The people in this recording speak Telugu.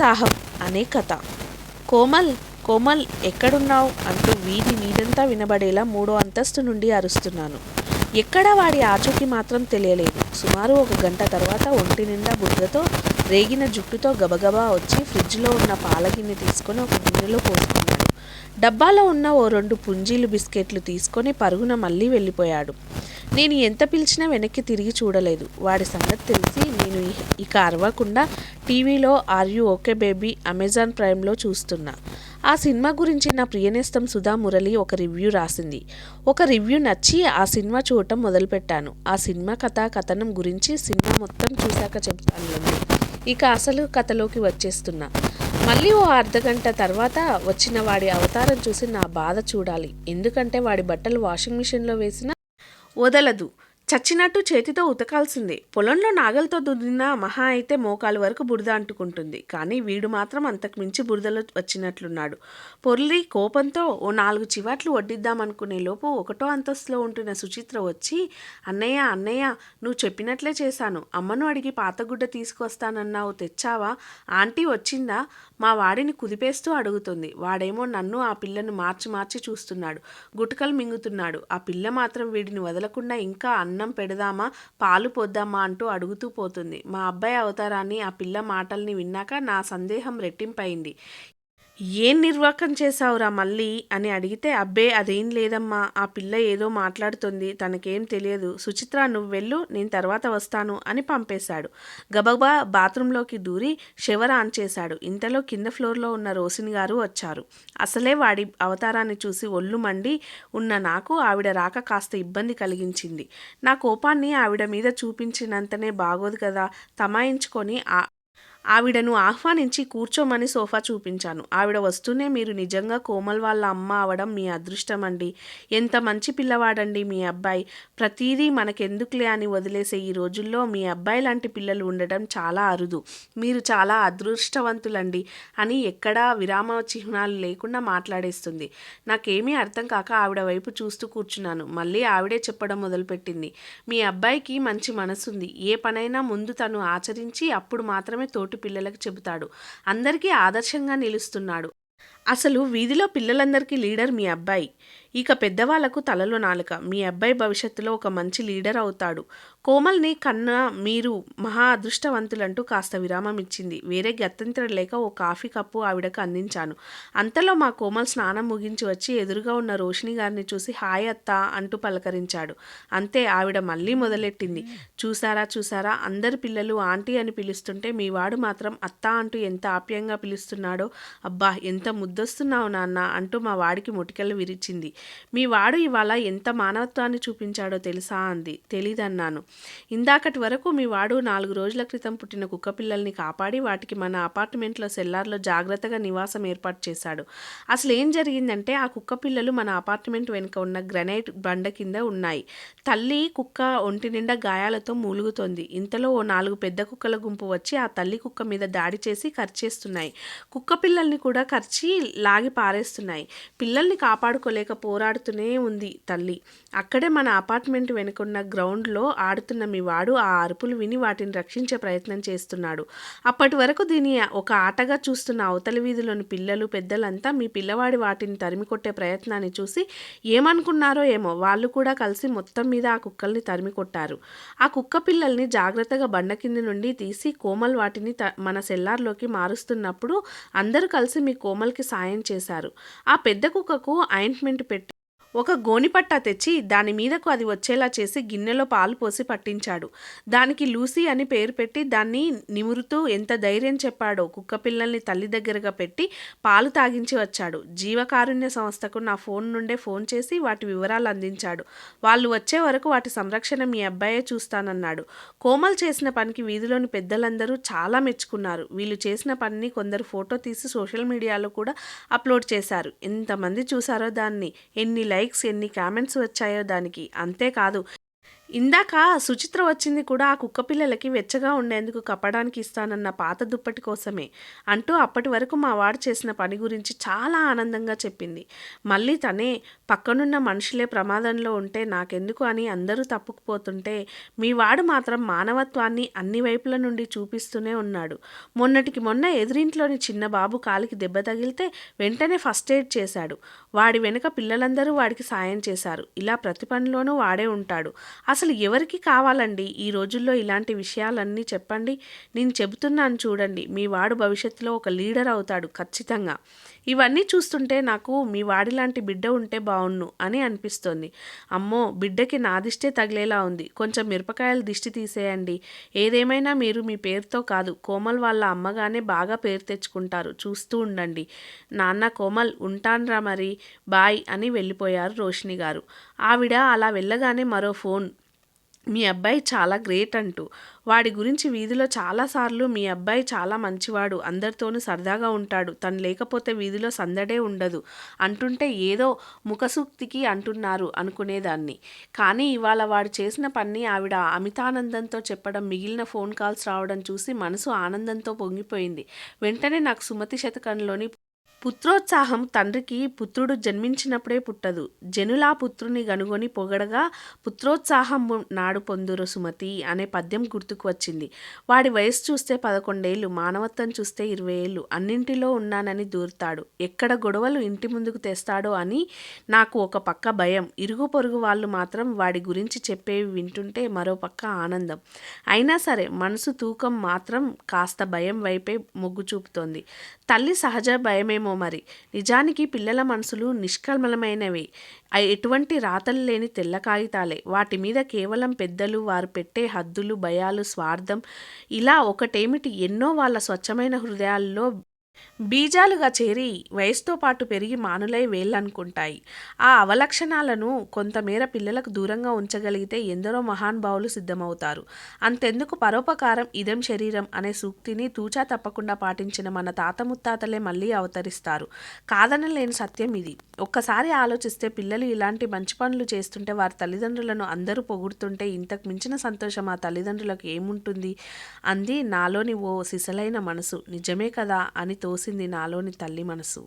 సాహబ్ అనే కథ. కోమల్ కోమల్ ఎక్కడున్నావు అంటూ వీధి వీధంతా వినబడేలా మూడో అంతస్తు నుండి అరుస్తున్నాను. ఎక్కడా వాడి ఆచూకీ మాత్రం తెలియలేదు. సుమారు ఒక గంట తర్వాత ఒంటి నిండా బుడ్డతో రేగిన జుట్టుతో గబగబా వచ్చి ఫ్రిడ్జ్లో ఉన్న పాలగిన్ని తీసుకొని ఒక గిన్నెలో పోసుకున్నాడు. డబ్బాలో ఉన్న ఓ రెండు పుంజీలు బిస్కెట్లు తీసుకొని పరుగున మళ్ళీ వెళ్ళిపోయాడు. నేను ఎంత పిలిచినా వెనక్కి తిరిగి చూడలేదు. వాడి సంగతి తెలిసి నేను ఇక అరవకుండా టీవీలో are you okay baby Amazon ప్రైమ్లో చూస్తున్నా. ఆ సినిమా గురించి నా ప్రియనేస్తం సుధా మురళి ఒక రివ్యూ రాసింది. ఒక రివ్యూ నచ్చి ఆ సినిమా చూడటం మొదలుపెట్టాను. ఆ సినిమా కథ కథనం గురించి సినిమా మొత్తం చూశాక చెప్తాను ఇక అసలు కథలోకి వచ్చేస్తున్నా. మళ్ళీ ఓ అర్ధగంట తర్వాత వచ్చిన వాడి అవతారం చూసి నా బాధ చూడాలి. ఎందుకంటే వాడి బట్టలు వాషింగ్ మిషన్లో వేసిన వదలదు. చచ్చినట్టు చేతితో ఉతకాల్సింది. పొలంలో నాగలతో దున్నిన మహా అయితే మోకాలు వరకు బురద అంటుకుంటుంది. కానీ వీడు మాత్రం అంతకు మించి బురదలో వచ్చినట్లున్నాడు. పొర్లి కోపంతో ఓ నాలుగు చివాట్లు వడ్డిద్దామనుకునే లోపు ఒకటో అంతస్తులో ఉంటున్న సుచిత్ర వచ్చి అన్నయ్య అన్నయ్య నువ్వు చెప్పినట్లే చేశాను. అమ్మను అడిగి పాతగుడ్డ తీసుకొస్తానన్నావు తెచ్చావా? ఆంటీ వచ్చిందా? మా వాడిని కుదిపేస్తూ అడుగుతుంది. వాడేమో నన్ను ఆ పిల్లను మార్చి మార్చి చూస్తున్నాడు. గుటకలు మింగుతున్నాడు. ఆ పిల్ల మాత్రం వీడిని వదలకుండా ఇంకా అన్నం పెడదామా పాలు పొద్దామా అంటూ అడుగుతూ పోతుంది. మా అబ్బాయి అవతారాన్ని ఆ పిల్ల మాటల్ని విన్నాక నా సందేహం రెట్టింపయింది. ఏం నిర్వాకం చేశావురా మళ్ళీ? అని అడిగితే అబ్బే అదేం లేదమ్మా. ఆ పిల్ల ఏదో మాట్లాడుతుంది. తనకేం తెలియదు. సుచిత్ర నువ్వు వెళ్ళు. నేను తర్వాత వస్తాను అని పంపేశాడు. గబగబా బాత్రూంలోకి దూరి షవర్ ఆన్ చేశాడు. ఇంతలో కింద ఫ్లోర్లో ఉన్న రోసిని గారు వచ్చారు. అసలే వాడి అవతారాన్ని చూసి ఒళ్ళు మండి ఉన్న నాకు ఆవిడ రాక కాస్త ఇబ్బంది కలిగించింది. నా కోపాన్ని ఆవిడ మీద చూపించినంతనే బాగోదు కదా. తమాయించుకొని ఆ ఆవిడను ఆహ్వానించి కూర్చోమని సోఫా చూపించాను. ఆవిడ వస్తూనే మీరు నిజంగా కోమల్ వాళ్ళ అమ్మ అవడం మీ అదృష్టం అండి ఎంత మంచి పిల్లవాడండి మీ అబ్బాయి. ప్రతీదీ మనకెందుకులే అని వదిలేసే ఈ రోజుల్లో మీ అబ్బాయి లాంటి పిల్లలు ఉండడం చాలా అరుదు. మీరు చాలా అదృష్టవంతులండి అని ఎక్కడా విరామ చిహ్నాలు లేకుండా మాట్లాడేస్తుంది. నాకేమీ అర్థం కాక ఆవిడ వైపు చూస్తూ కూర్చున్నాను. మళ్ళీ ఆవిడే చెప్పడం మొదలుపెట్టింది. మీ అబ్బాయికి మంచి మనసుంది. ఏ పనైనా ముందు తను ఆచరించి అప్పుడు మాత్రమే తోటి పిల్లలకు చెబుతాడు. అందరికీ ఆదర్శంగా నిలుస్తున్నాడు. అసలు వీధిలో పిల్లలందరికీ లీడర్ మీ అబ్బాయి. ఇక పెద్దవాళ్ళకు తలలో నాలుక. మీ అబ్బాయి భవిష్యత్తులో ఒక మంచి లీడర్ అవుతాడు. కోమల్ని కన్నా మీరు మహా అదృష్టవంతులంటూ కాస్త విరామం ఇచ్చింది. వేరే గత్యంతరం లేక ఓ కాఫీ కప్పు ఆవిడకు అందించాను. అంతలో మా కోమల్ స్నానం ముగించి వచ్చి ఎదురుగా ఉన్న రోషిని గారిని చూసి హాయ్ అత్త అంటూ పలకరించాడు. అంతే ఆవిడ మళ్ళీ మొదలెట్టింది. చూసారా చూసారా అందరి పిల్లలు ఆంటీ అని పిలుస్తుంటే మీ వాడు మాత్రం అత్త అంటూ ఎంత ఆప్యాయంగా పిలుస్తున్నాడో అబ్బా ఎంత ముద్దు ముద్దొస్తున్నావు నాన్న అంటూ మా వాడికి ముటికలు విరిచింది. మీ వాడు ఇవాళ ఎంత మానవత్వాన్ని చూపించాడో తెలుసా అంది. తెలీదన్నాను. ఇందాకటి వరకు మీ వాడు నాలుగు రోజుల క్రితం పుట్టిన కుక్క పిల్లల్ని కాపాడి వాటికి మన అపార్ట్మెంట్లో సెల్లార్లో జాగ్రత్తగా నివాసం ఏర్పాటు చేశాడు. అసలు ఏం జరిగిందంటే ఆ కుక్క పిల్లలు మన అపార్ట్మెంట్ వెనుక ఉన్న గ్రనైట్ బండ కింద ఉన్నాయి. తల్లి కుక్క ఒంటి నిండా గాయాలతో మూలుగుతోంది. ఇంతలో ఓ నాలుగు పెద్ద కుక్కల గుంపు వచ్చి ఆ తల్లి కుక్క మీద దాడి చేసి ఖర్చేస్తున్నాయి కుక్క పిల్లల్ని కూడా ఖర్చి లాగి పారేస్తున్నాయి. పిల్లల్ని కాపాడుకోలేక పోరాడుతూనే ఉంది తల్లి. అక్కడే మన అపార్ట్మెంట్ వెనుకున్న గ్రౌండ్లో ఆడుతున్న మీ వాడు ఆ అరుపులు విని వాటిని రక్షించే ప్రయత్నం చేస్తున్నాడు. అప్పటి వరకు దీని ఒక ఆటగా చూస్తున్న అవతలి వీధిలోని పిల్లలు పెద్దలంతా మీ పిల్లవాడి వాటిని తరిమి కొట్టే ప్రయత్నాన్ని చూసి ఏమనుకున్నారో ఏమో వాళ్ళు కూడా కలిసి మొత్తం మీద ఆ కుక్కల్ని తరిమి కొట్టారు. ఆ కుక్క పిల్లల్ని జాగ్రత్తగా బండ కింద నుండి తీసి కోమల్ వాటిని మన సెల్లార్లోకి మారుస్తున్నప్పుడు అందరూ కలిసి మీ కోమల్కి సాయం చేశారు. ఆ పెద్ద కుక్కకు ఆయింట్మెంట్ పెట్టి ఒక గోనిపట్ట తెచ్చి దాని మీదకు అది వచ్చేలా చేసి గిన్నెలో పాలు పోసి పట్టించాడు. దానికి లూసీ అని పేరు పెట్టి దాన్ని నిమురుతూ ఎంత ధైర్యం చెప్పాడో కుక్క పిల్లల్ని తల్లి దగ్గరగా పెట్టి పాలు తాగించి వచ్చాడు. జీవకారుణ్య సంస్థకు నా ఫోన్ నుండే ఫోన్ చేసి వాటి వివరాలు అందించాడు. వాళ్ళు వచ్చే వరకు వాటి సంరక్షణ మీ అబ్బాయే చూస్తానన్నాడు. కోమల్ చేసిన పనికి వీధిలోని పెద్దలందరూ చాలా మెచ్చుకున్నారు. వీళ్ళు చేసిన పనిని కొందరు ఫోటో తీసి సోషల్ మీడియాలో కూడా అప్లోడ్ చేశారు. ఎంతమంది చూసారో దాన్ని? ఎన్ని లైక్స్ ఎన్ని కామెంట్స్ వచ్చాయో దానికి అంతేకాదు ఇందాక సుచిత్ర వచ్చింది కూడా ఆ కుక్క పిల్లలకి వెచ్చగా ఉండేందుకు కప్పడానికి ఇస్తానన్న పాత దుప్పటి కోసమే అంటూ అప్పటి వరకు మా వాడు చేసిన పని గురించి చాలా ఆనందంగా చెప్పింది. మళ్ళీ తనే పక్కనున్న మనుషులే ప్రమాదంలో ఉంటే నాకెందుకు అని అందరూ తప్పుకుపోతుంటే మీ వాడు మాత్రం మానవత్వాన్ని అన్ని వైపుల నుండి చూపిస్తూనే ఉన్నాడు. మొన్నటికి మొన్న ఎదురింట్లోని చిన్న బాబు కాలికి దెబ్బ తగిలితే వెంటనే ఫస్ట్ ఎయిడ్ చేశాడు. వాడి వెనుక పిల్లలందరూ వాడికి సాయం చేశారు. ఇలా ప్రతి పనిలోనూ వాడే ఉంటాడు. అసలు అసలు ఎవరికి కావాలండి? ఈ రోజుల్లో ఇలాంటి విషయాలన్నీ చెప్పండి. నేను చెబుతున్నాను చూడండి. మీ వాడు భవిష్యత్తులో ఒక లీడర్ అవుతాడు ఖచ్చితంగా. ఇవన్నీ చూస్తుంటే నాకు మీ వాడిలాంటి బిడ్డ ఉంటే బాగుండు అని అనిపిస్తోంది. అమ్మో బిడ్డకి నా దిష్టే తగిలేలా ఉంది. కొంచెం మిరపకాయల దిష్టి తీసేయండి. ఏదేమైనా మీరు మీ పేరుతో కాదు కోమల్ వాళ్ళ అమ్మగానే బాగా పేరు తెచ్చుకుంటారు. చూస్తూ ఉండండి. నాన్న కోమల్ ఉంటాన్రా మరి బాయ్ అని వెళ్ళిపోయారు రోషిని గారు. ఆవిడ అలా వెళ్ళగానే మరో ఫోన్ మీ అబ్బాయి చాలా గ్రేట్ అంటూ. వాడి గురించి వీధిలో చాలాసార్లు మీ అబ్బాయి చాలా మంచివాడు అందరితోనూ సరదాగా ఉంటాడు తను లేకపోతే వీధిలో సందడే ఉండదు అంటుంటే ఏదో ముఖసూక్తికి అంటున్నారు అనుకునేదాన్ని. కానీ ఇవాళ వాడు చేసిన పని ఆవిడ అమితానందంతో చెప్పడం మిగిలిన ఫోన్ కాల్స్ రావడం చూసి మనసు ఆనందంతో పొంగిపోయింది. వెంటనే నాకు సుమతి శతకంలోని పుత్రోత్సాహం తండ్రికి పుత్రుడు జన్మించినప్పుడే పుట్టదు. జనులా పుత్రుని గనుగొని పొగడగా పుత్రోత్సాహం నాడు పొందురు సుమతి అనే పద్యం గుర్తుకు వచ్చింది. వాడి వయసు చూస్తే పదకొండేళ్ళు మానవత్వం చూస్తే ఇరవై ఏళ్ళు అన్నింటిలో ఉన్నానని దూరుతాడు. ఎక్కడ గొడవలు ఇంటి ముందుకు తెస్తాడో అని నాకు ఒక పక్క భయం. ఇరుగు పొరుగు వాళ్ళు మాత్రం వాడి గురించి చెప్పేవి వింటుంటే మరో పక్క ఆనందం. అయినా సరే మనసు తూకం మాత్రం కాస్త భయం వైపే మొగ్గు చూపుతోంది తల్లి సహజ భయమేమో మరి. నిజానికి పిల్లల మనసులు నిష్కల్మలమైనవి. ఎటువంటి రాతలు లేని తెల్ల కాగితాలే. వాటి మీద కేవలం పెద్దలు వారు పెట్టే హద్దులు భయాలు స్వార్థం ఇలా ఒకటేమిటి? ఎన్నో వాళ్ళ స్వచ్ఛమైన హృదయాల్లో బీజాలుగా చేరి వయసుతో పాటు పెరిగి మానులై వేళ్ళనుకుంటాయి. ఆ అవలక్షణాలను కొంతమేర పిల్లలకు దూరంగా ఉంచగలిగితే ఎందరో మహానుభావులు సిద్ధమవుతారు. అంతెందుకు పరోపకారం ఇదం శరీరం అనే సూక్తిని తూచా తప్పకుండా పాటించిన మన తాత ముత్తాతలే మళ్ళీ అవతరిస్తారు. కాదనలేని సత్యం ఇది. ఒక్కసారి ఆలోచిస్తే పిల్లలు ఇలాంటి మంచి పనులు చేస్తుంటే వారి తల్లిదండ్రులను అందరూ పొగుడుతుంటే ఇంతకు మించిన సంతోషం ఆ తల్లిదండ్రులకు ఏముంటుంది? అంది నాలోని ఓ సిసలైన మనసు. నిజమే కదా అని తోసింది నాలోని తల్లి మనసు.